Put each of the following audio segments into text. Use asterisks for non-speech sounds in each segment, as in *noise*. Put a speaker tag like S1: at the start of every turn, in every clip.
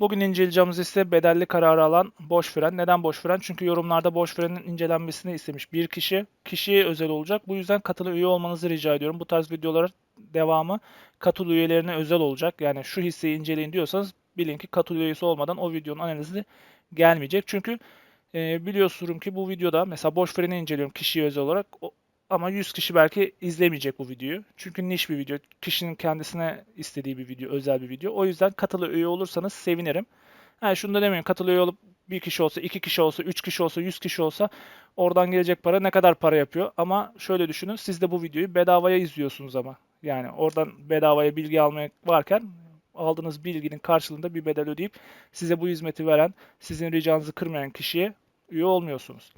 S1: Bugün inceleyeceğimiz ise bedelli kararı alan boş fren. Neden boş fren? Çünkü yorumlarda boş frenin incelenmesini istemiş bir kişi. Kişiye özel olacak. Bu yüzden katıl üye olmanızı rica ediyorum. Bu tarz videoların devamı katıl üyelerine özel olacak. Yani şu hisseyi inceleyin diyorsanız bilin ki katıl üyesi olmadan o videonun analizi gelmeyecek. Çünkü e, biliyorsunuz ki bu videoda mesela boş freni inceliyorum kişiye özel olarak. O, ama 100 kişi belki izlemeyecek bu videoyu. Çünkü niş bir video. Kişinin kendisine istediği bir video, özel bir video. O yüzden katılı üye olursanız sevinirim. Ha şunu da demeyin. Katılı üye olup bir kişi olsa, iki kişi olsa, üç kişi olsa, yüz kişi olsa oradan gelecek para ne kadar para yapıyor? Ama şöyle düşünün. Siz de bu videoyu bedavaya izliyorsunuz ama. Yani oradan bedavaya bilgi almaya varken aldığınız bilginin karşılığında bir bedel ödeyip size bu hizmeti veren, sizin ricanızı kırmayan kişiye üye olmuyorsunuz.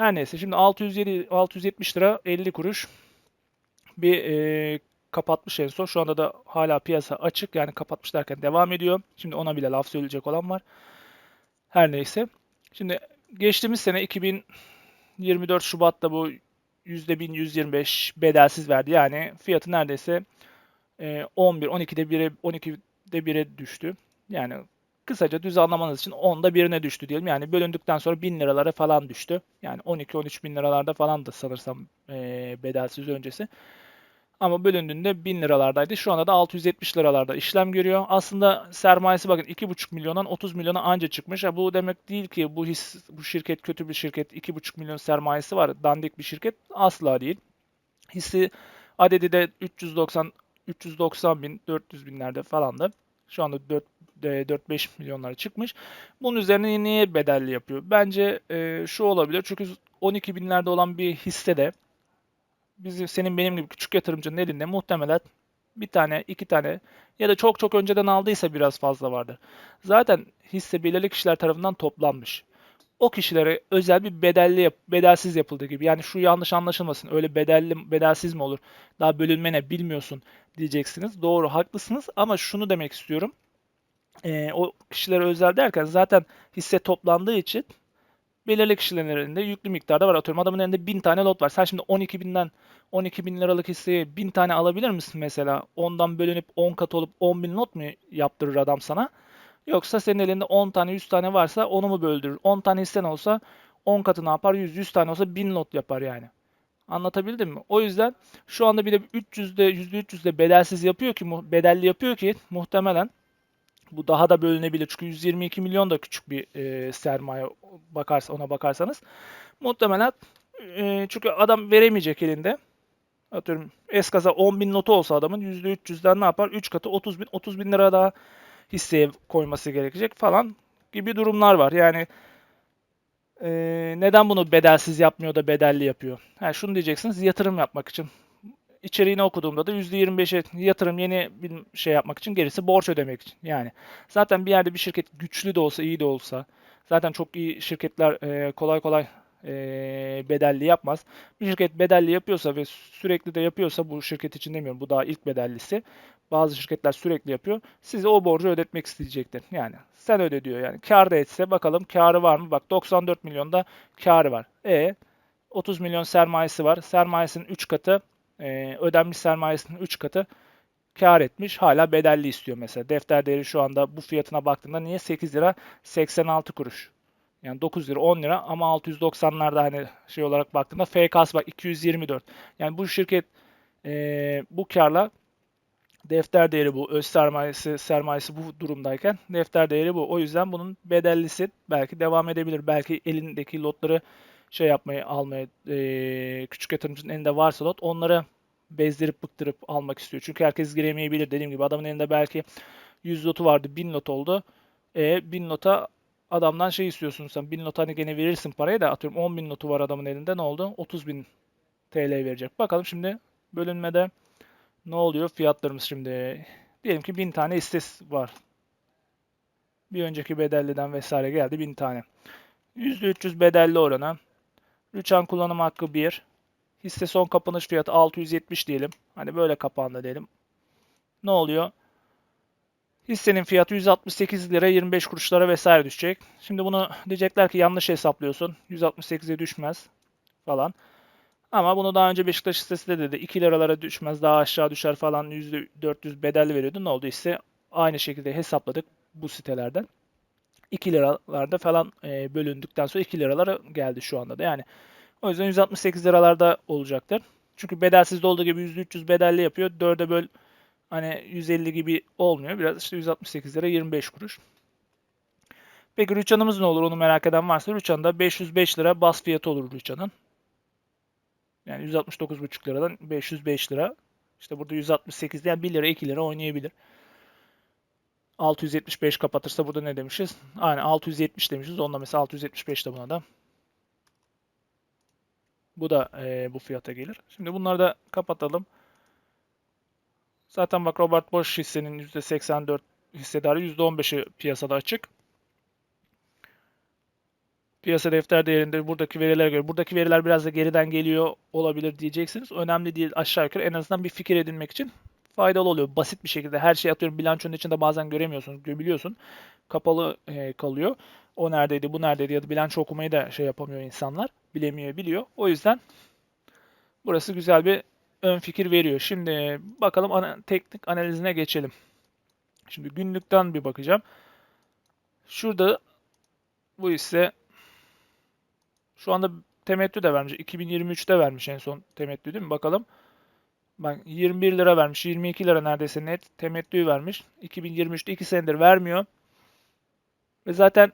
S1: Her neyse şimdi 607 670 lira 50 kuruş bir e, kapatmış en son. Şu anda da hala piyasa açık. Yani kapatmış derken devam ediyor. Şimdi ona bile laf söyleyecek olan var. Her neyse. Şimdi geçtiğimiz sene 2024 Şubat'ta bu %1125 bedelsiz verdi. Yani fiyatı neredeyse e, 11, 12'de 1'e 12'de 1'e düştü. Yani kısaca düz anlamanız için 10'da birine düştü diyelim. Yani bölündükten sonra 1000 liralara falan düştü. Yani 12-13 bin liralarda falan da sanırsam e, bedelsiz öncesi. Ama bölündüğünde 1000 liralardaydı. Şu anda da 670 liralarda işlem görüyor. Aslında sermayesi bakın 2,5 milyondan 30 milyona anca çıkmış. Ya bu demek değil ki bu his, bu şirket kötü bir şirket. 2,5 milyon sermayesi var. Dandik bir şirket. Asla değil. Hissi adedi de 390 390 bin 400 binlerde falandı. Şu anda 4 4-5 milyonlara çıkmış. Bunun üzerine niye bedelli yapıyor? Bence e, şu olabilir. Çünkü 12 binlerde olan bir hisse de bizim senin benim gibi küçük yatırımcının elinde muhtemelen bir tane, iki tane ya da çok çok önceden aldıysa biraz fazla vardır. Zaten hisse belirli kişiler tarafından toplanmış. O kişilere özel bir bedelli yap, bedelsiz yapıldığı gibi. Yani şu yanlış anlaşılmasın. Öyle bedelli bedelsiz mi olur? Daha bölünme ne bilmiyorsun diyeceksiniz. Doğru haklısınız ama şunu demek istiyorum. Ee, o kişilere özel derken zaten hisse toplandığı için belirli kişilerin elinde yüklü miktarda var. Atıyorum adamın elinde 1000 tane lot var. Sen şimdi 12 binden 12 bin liralık hisseyi 1000 tane alabilir misin mesela? Ondan bölünüp 10 kat olup 10 bin lot mu yaptırır adam sana? Yoksa senin elinde 10 tane 100 tane varsa onu mu böldürür? 10 tane hissen olsa 10 katı ne yapar? 100, 100 tane olsa 1000 lot yapar yani. Anlatabildim mi? O yüzden şu anda bir de 300'de %300'de bedelsiz yapıyor ki bedelli yapıyor ki muhtemelen bu daha da bölünebilir. Çünkü 122 milyon da küçük bir e, sermaye bakarsa ona bakarsanız. Muhtemelen e, çünkü adam veremeyecek elinde. Atıyorum eskaza 10 bin notu olsa adamın %300'den ne yapar? 3 katı 30 bin, 30 bin lira daha hisseye koyması gerekecek falan gibi durumlar var. Yani e, neden bunu bedelsiz yapmıyor da bedelli yapıyor? Ha, şunu diyeceksiniz yatırım yapmak için içeriğini okuduğumda da %25'e yatırım yeni bir şey yapmak için gerisi borç ödemek için. Yani zaten bir yerde bir şirket güçlü de olsa iyi de olsa zaten çok iyi şirketler e, kolay kolay e, bedelli yapmaz. Bir şirket bedelli yapıyorsa ve sürekli de yapıyorsa bu şirket için demiyorum bu daha ilk bedellisi. Bazı şirketler sürekli yapıyor. Size o borcu ödetmek isteyecektir. Yani sen öde diyor yani. Kar da etse bakalım karı var mı? Bak 94 milyonda karı var. E 30 milyon sermayesi var. Sermayesinin 3 katı e, ödenmiş sermayesinin 3 katı kar etmiş. Hala bedelli istiyor mesela. Defter değeri şu anda bu fiyatına baktığında niye 8 lira 86 kuruş. Yani 9 lira 10 lira ama 690'larda hani şey olarak baktığında FK'sı bak 224. Yani bu şirket e, bu karla defter değeri bu. Öz sermayesi sermayesi bu durumdayken defter değeri bu. O yüzden bunun bedellisi belki devam edebilir. Belki elindeki lotları şey yapmayı almaya e, küçük yatırımcının elinde varsa lot onları bezdirip bıktırıp almak istiyor. Çünkü herkes giremeyebilir. Dediğim gibi adamın elinde belki 100 lotu vardı 1000 lot oldu. E 1000 lota adamdan şey istiyorsun sen 1000 lot hani gene verirsin parayı da atıyorum 10 bin lotu var adamın elinde ne oldu? 30 bin TL verecek. Bakalım şimdi bölünmede ne oluyor fiyatlarımız şimdi. Diyelim ki 1000 tane istes var. Bir önceki bedelliden vesaire geldi 1000 tane. %300 bedelli orana. Rüçhan kullanım hakkı 1. Hisse son kapanış fiyatı 670 diyelim. Hani böyle kapandı diyelim. Ne oluyor? Hissenin fiyatı 168 lira 25 kuruşlara vesaire düşecek. Şimdi bunu diyecekler ki yanlış hesaplıyorsun. 168'e düşmez falan. Ama bunu daha önce Beşiktaş hissesi de dedi. 2 liralara düşmez daha aşağı düşer falan %400 bedelli veriyordu. Ne oldu? Hisse aynı şekilde hesapladık bu sitelerden. 2 liralarda falan e, bölündükten sonra 2 liralara geldi şu anda da. Yani o yüzden 168 liralarda olacaktır. Çünkü bedelsiz olduğu gibi %300 bedelli yapıyor. 4'e böl hani 150 gibi olmuyor. Biraz işte 168 lira 25 kuruş. Peki Rüçhan'ımız ne olur onu merak eden varsa Rüçhan'da 505 lira bas fiyatı olur Rüçhan'ın. Yani 169,5 liradan 505 lira. İşte burada 168 yani 1 lira 2 lira oynayabilir. 675 kapatırsa burada ne demişiz? Aynen 670 demişiz. Onda mesela 675 de buna da. Bu da e, bu fiyata gelir. Şimdi bunları da kapatalım. Zaten bak Robert Bosch hissenin %84 hissedarı %15'i piyasada açık. Piyasa defter değerinde buradaki verilere göre, buradaki veriler biraz da geriden geliyor olabilir diyeceksiniz. Önemli değil aşağı yukarı en azından bir fikir edinmek için faydalı oluyor. Basit bir şekilde her şeyi atıyorum bilançonun içinde bazen göremiyorsun, gömülüyorsun. Kapalı e, kalıyor. O neredeydi, bu neredeydi ya da bilanço okumayı da şey yapamıyor insanlar. Bilemiyor, biliyor. O yüzden burası güzel bir ön fikir veriyor. Şimdi bakalım ana, teknik analizine geçelim. Şimdi günlükten bir bakacağım. Şurada bu ise şu anda temettü de vermiş. 2023'te vermiş en son temettü değil mi? Bakalım. Bak 21 lira vermiş. 22 lira neredeyse net temettü vermiş. 2023'te 2 senedir vermiyor. Ve zaten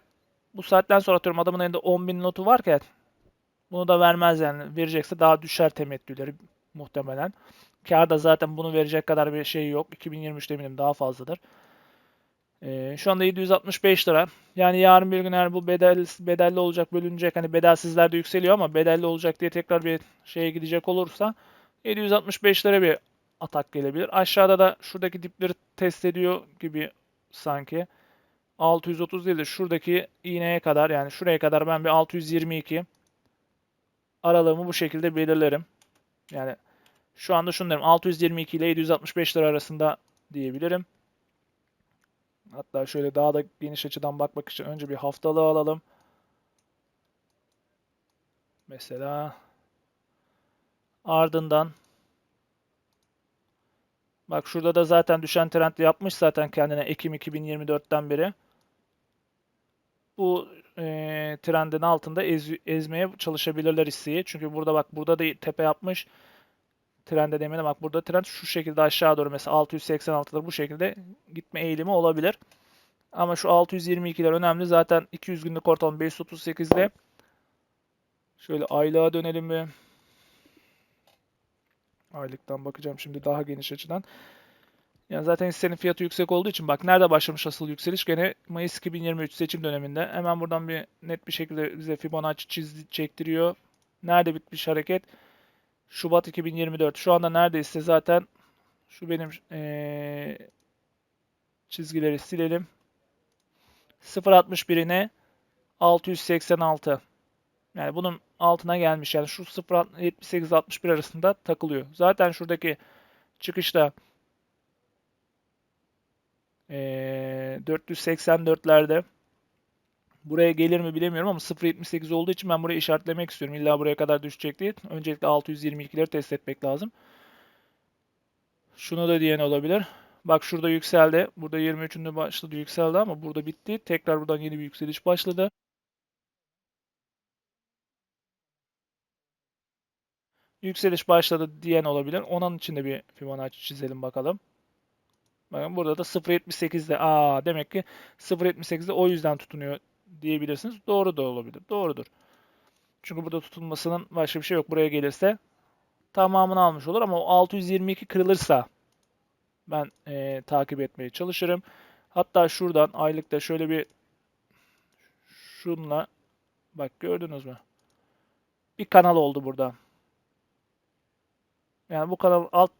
S1: bu saatten sonra atıyorum adamın elinde 10 bin notu varken bunu da vermez yani. Verecekse daha düşer temettüleri muhtemelen. Kar zaten bunu verecek kadar bir şey yok. 2023'te eminim daha fazladır. Ee, şu anda 765 lira. Yani yarın bir gün eğer bu bedel, bedelli olacak bölünecek. Hani bedelsizler de yükseliyor ama bedelli olacak diye tekrar bir şeye gidecek olursa 765 lira bir atak gelebilir. Aşağıda da şuradaki dipleri test ediyor gibi sanki. 630 değil de şuradaki iğneye kadar yani şuraya kadar ben bir 622 aralığımı bu şekilde belirlerim. Yani şu anda şunu derim 622 ile 765 lira arasında diyebilirim. Hatta şöyle daha da geniş açıdan bakmak için önce bir haftalığı alalım. Mesela ardından bak şurada da zaten düşen trend yapmış zaten kendine Ekim 2024'ten beri. Bu e, trendin altında ez, ezmeye çalışabilirler hisseyi. Çünkü burada bak burada da tepe yapmış. Trende demedim bak burada trend şu şekilde aşağı doğru mesela 686'lar bu şekilde gitme eğilimi olabilir. Ama şu 622'ler önemli. Zaten 200 günlük ortalama 538'de. Şöyle aylığa dönelim mi? Aylıktan bakacağım şimdi daha geniş açıdan. Yani zaten hissenin fiyatı yüksek olduğu için bak nerede başlamış asıl yükseliş? Gene Mayıs 2023 seçim döneminde. Hemen buradan bir net bir şekilde bize Fibonacci çizdi, çektiriyor. Nerede bitmiş hareket? Şubat 2024. Şu anda neredeyse zaten şu benim ee, çizgileri silelim. 0.61'ine 686. Yani bunun altına gelmiş. Yani şu 0.78-61 arasında takılıyor. Zaten şuradaki çıkışta ee, 484'lerde buraya gelir mi bilemiyorum ama 0.78 olduğu için ben burayı işaretlemek istiyorum. İlla buraya kadar düşecek değil. Öncelikle 622'leri test etmek lazım. Şunu da diyen olabilir. Bak şurada yükseldi. Burada 23'ünde başladı yükseldi ama burada bitti. Tekrar buradan yeni bir yükseliş başladı. Yükseliş başladı diyen olabilir. Onun için de bir Fibonacci çizelim bakalım. Bakın burada da 0.78'de aa demek ki 0.78'de o yüzden tutunuyor diyebilirsiniz. Doğru da olabilir. Doğrudur. Çünkü burada tutulmasının başka bir şey yok. Buraya gelirse tamamını almış olur ama o 622 kırılırsa ben e, takip etmeye çalışırım. Hatta şuradan aylıkta şöyle bir şunla bak gördünüz mü? Bir kanal oldu burada. Yani bu kanal alt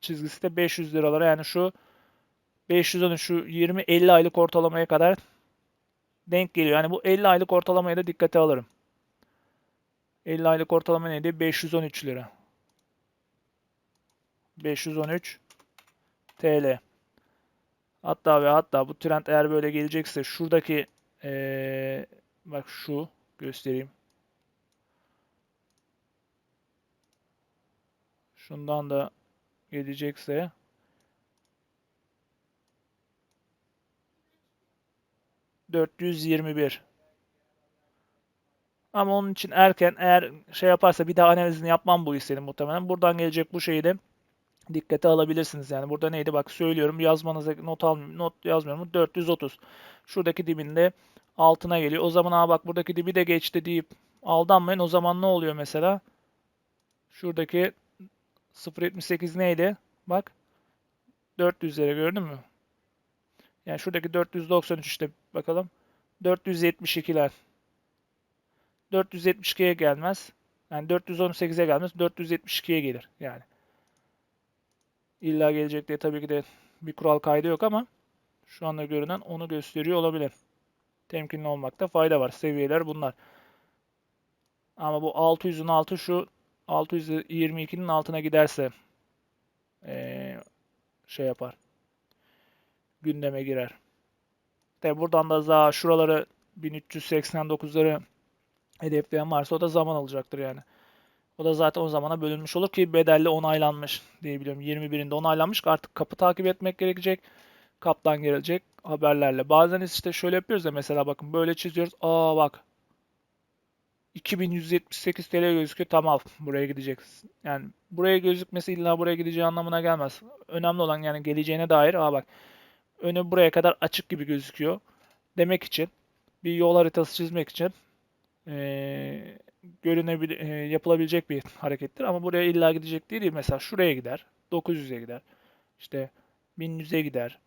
S1: çizgisi de 500 liralara yani şu 510'un şu 20-50 aylık ortalamaya kadar denk geliyor. Yani bu 50 aylık ortalamaya da dikkate alırım. 50 aylık ortalama neydi? 513 lira. 513 TL. Hatta ve hatta bu trend eğer böyle gelecekse şuradaki ee, bak şu göstereyim. Şundan da gelecekse 421. Ama onun için erken eğer şey yaparsa bir daha analizini yapmam bu hissenin muhtemelen. Buradan gelecek bu şeyi de dikkate alabilirsiniz. Yani burada neydi bak söylüyorum yazmanıza not al not yazmıyorum 430. Şuradaki dibinde altına geliyor. O zaman aa bak buradaki dibi de geçti deyip aldanmayın. O zaman ne oluyor mesela? Şuradaki 0.78 neydi? Bak 400'lere gördün mü? Yani şuradaki 493 işte bakalım. 472'ler. 472'ye gelmez. Yani 418'e gelmez. 472'ye gelir yani. İlla gelecek diye tabii ki de bir kural kaydı yok ama şu anda görünen onu gösteriyor olabilir. Temkinli olmakta fayda var. Seviyeler bunlar. Ama bu 600'ün altı şu 622'nin altına giderse ee, şey yapar. Gündeme girer. Tabi buradan da daha şuraları 1389'ları hedefleyen varsa o da zaman alacaktır yani. O da zaten o zamana bölünmüş olur ki bedelli onaylanmış diye biliyorum. 21'inde onaylanmış artık kapı takip etmek gerekecek. Kaptan gelecek haberlerle. Bazen işte şöyle yapıyoruz da mesela bakın böyle çiziyoruz. Aa bak 2178 TL gözüküyor. Tamam buraya gideceksin. Yani buraya gözükmesi illa buraya gideceği anlamına gelmez. Önemli olan yani geleceğine dair. Aa bak önü buraya kadar açık gibi gözüküyor. Demek için bir yol haritası çizmek için ee, görünebilir, e, yapılabilecek bir harekettir. Ama buraya illa gidecek değil. Mesela şuraya gider. 900'e gider. İşte 1100'e gider.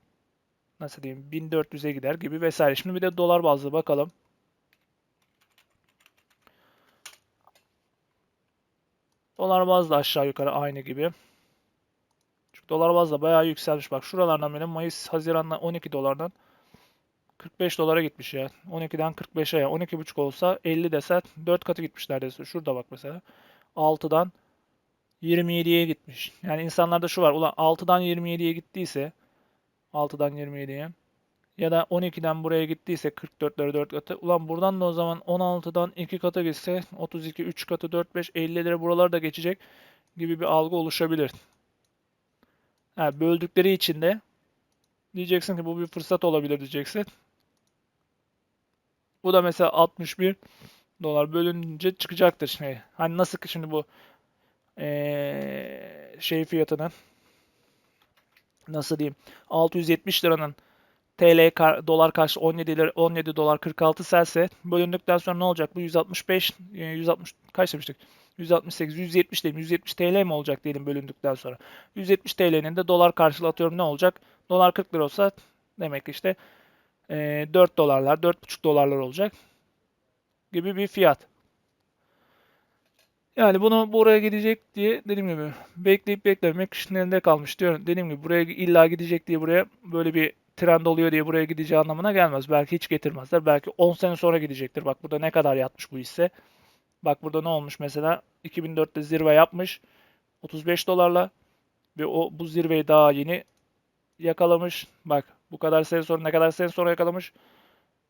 S1: Nasıl diyeyim? 1400'e gider gibi vesaire. Şimdi bir de dolar bazlı bakalım. Dolar bazlı aşağı yukarı aynı gibi. Çünkü dolar bazda bayağı yükselmiş. Bak şuralardan benim Mayıs, Haziran'dan 12 dolardan 45 dolara gitmiş ya. 12'den 45'e ya. 12,5 olsa 50 desen 4 katı gitmiş neredeyse. Şurada bak mesela. 6'dan 27'ye gitmiş. Yani insanlarda şu var. Ulan 6'dan 27'ye gittiyse 6'dan 27'ye ya da 12'den buraya gittiyse 44'lere 4 katı. Ulan buradan da o zaman 16'dan 2 katı gitse 32, 3 katı, 4, 5, 50 lira buralar da geçecek gibi bir algı oluşabilir. Ha, böldükleri için de diyeceksin ki bu bir fırsat olabilir diyeceksin. Bu da mesela 61 dolar bölünce çıkacaktır. Şey. Hani nasıl ki şimdi bu ee, şey fiyatının nasıl diyeyim 670 liranın TL kar, dolar karşı 17 lira 17 dolar 46 selse bölündükten sonra ne olacak? Bu 165 160 kaç demiştik? 168 170 değil 170 TL mi olacak diyelim bölündükten sonra. 170 TL'nin de dolar karşılığı atıyorum ne olacak? Dolar 40 lira olsa demek işte e, 4 dolarlar 4,5 dolarlar olacak gibi bir fiyat. Yani bunu buraya gidecek diye dediğim gibi bekleyip beklemek kişinin elinde kalmış diyorum. Dediğim gibi buraya illa gidecek diye buraya böyle bir trend oluyor diye buraya gideceği anlamına gelmez. Belki hiç getirmezler. Belki 10 sene sonra gidecektir. Bak burada ne kadar yatmış bu hisse. Bak burada ne olmuş mesela 2004'te zirve yapmış 35 dolarla ve o bu zirveyi daha yeni yakalamış. Bak bu kadar sene sonra ne kadar sene sonra yakalamış.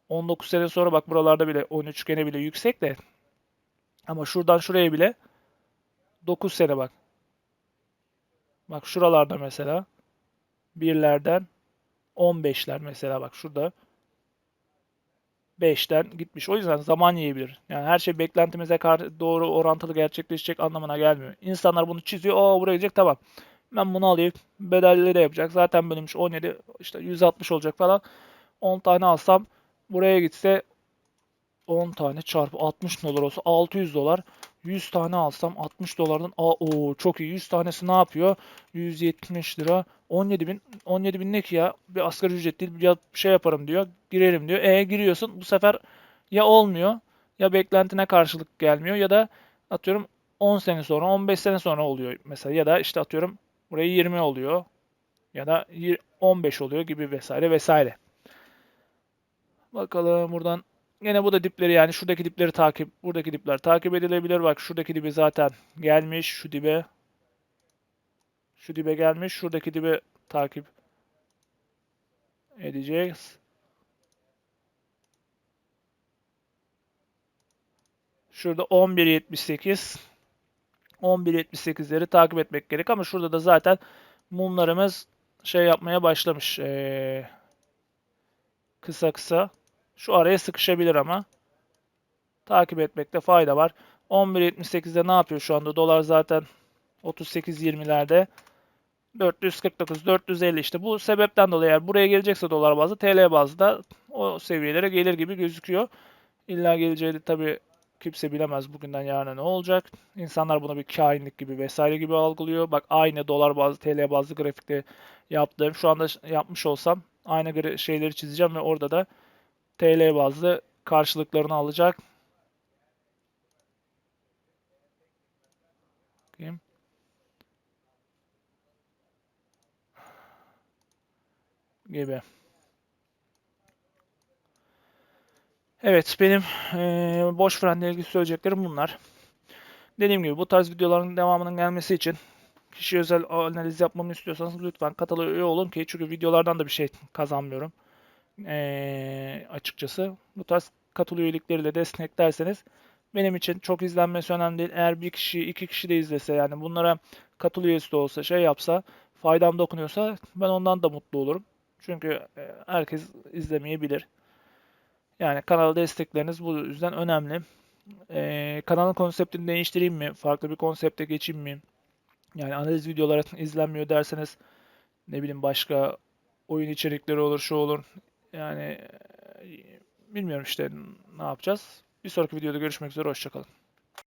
S1: 19 sene sonra bak buralarda bile 13 gene bile yüksek de ama şuradan şuraya bile 9 sene bak. Bak şuralarda mesela birlerden 15'ler mesela bak şurada 5'ten gitmiş. O yüzden zaman yiyebilir. Yani her şey beklentimize doğru orantılı gerçekleşecek anlamına gelmiyor. İnsanlar bunu çiziyor. Aa buraya gidecek tamam. Ben bunu alayım. Bedelli de yapacak. Zaten bölünmüş 17 işte 160 olacak falan. 10 tane alsam buraya gitse 10 tane çarpı 60 dolar olsa 600 dolar. 100 tane alsam 60 dolardan aa o çok iyi 100 tanesi ne yapıyor? 170 lira 17 bin 17 bin ne ki ya bir asgari ücret değil bir şey yaparım diyor girelim diyor. E giriyorsun bu sefer ya olmuyor ya beklentine karşılık gelmiyor ya da atıyorum 10 sene sonra 15 sene sonra oluyor mesela ya da işte atıyorum buraya 20 oluyor ya da 15 oluyor gibi vesaire vesaire. Bakalım buradan Yine bu da dipleri yani şuradaki dipleri takip, buradaki dipler takip edilebilir. Bak şuradaki dibi zaten gelmiş şu dibe. Şu dibe gelmiş. Şuradaki dibe takip edeceğiz. Şurada 11.78 11.78'leri takip etmek gerek ama şurada da zaten mumlarımız şey yapmaya başlamış. Ee, kısa kısa Şu araya sıkışabilir ama. Takip etmekte fayda var. 11.78'de ne yapıyor şu anda? Dolar zaten 38.20'lerde. 449, 450 işte. Bu sebepten dolayı eğer buraya gelecekse dolar bazlı, TL bazda o seviyelere gelir gibi gözüküyor. İlla geleceği tabii kimse bilemez bugünden yarına ne olacak. İnsanlar bunu bir kainlik gibi vesaire gibi algılıyor. Bak aynı dolar bazlı, TL bazlı grafikte yaptığım. Şu anda yapmış olsam aynı şeyleri çizeceğim ve orada da TL bazlı karşılıklarını alacak. Bakayım. Gibi. Evet, benim eee, boş frenle ilgili söyleyeceklerim bunlar. Dediğim gibi bu tarz videoların devamının gelmesi için kişi özel analiz yapmamı istiyorsanız lütfen katıla üye olun ki çünkü videolardan da bir şey kazanmıyorum. Eee, açıkçası bu tarz katıl üyelikleriyle desteklerseniz benim için çok izlenmesi önemli değil. Eğer bir kişi, iki kişi de izlese yani bunlara katıl üyesi de olsa şey yapsa faydam dokunuyorsa ben ondan da mutlu olurum. Çünkü e, herkes izlemeyebilir. Yani kanala destekleriniz bu yüzden önemli. Ee, kanalın konseptini değiştireyim mi? Farklı bir konsepte geçeyim mi? Yani analiz videoları *laughs* izlenmiyor derseniz ne bileyim başka oyun içerikleri olur, şu olur. Yani bilmiyorum işte ne yapacağız. Bir sonraki videoda görüşmek üzere, hoşçakalın.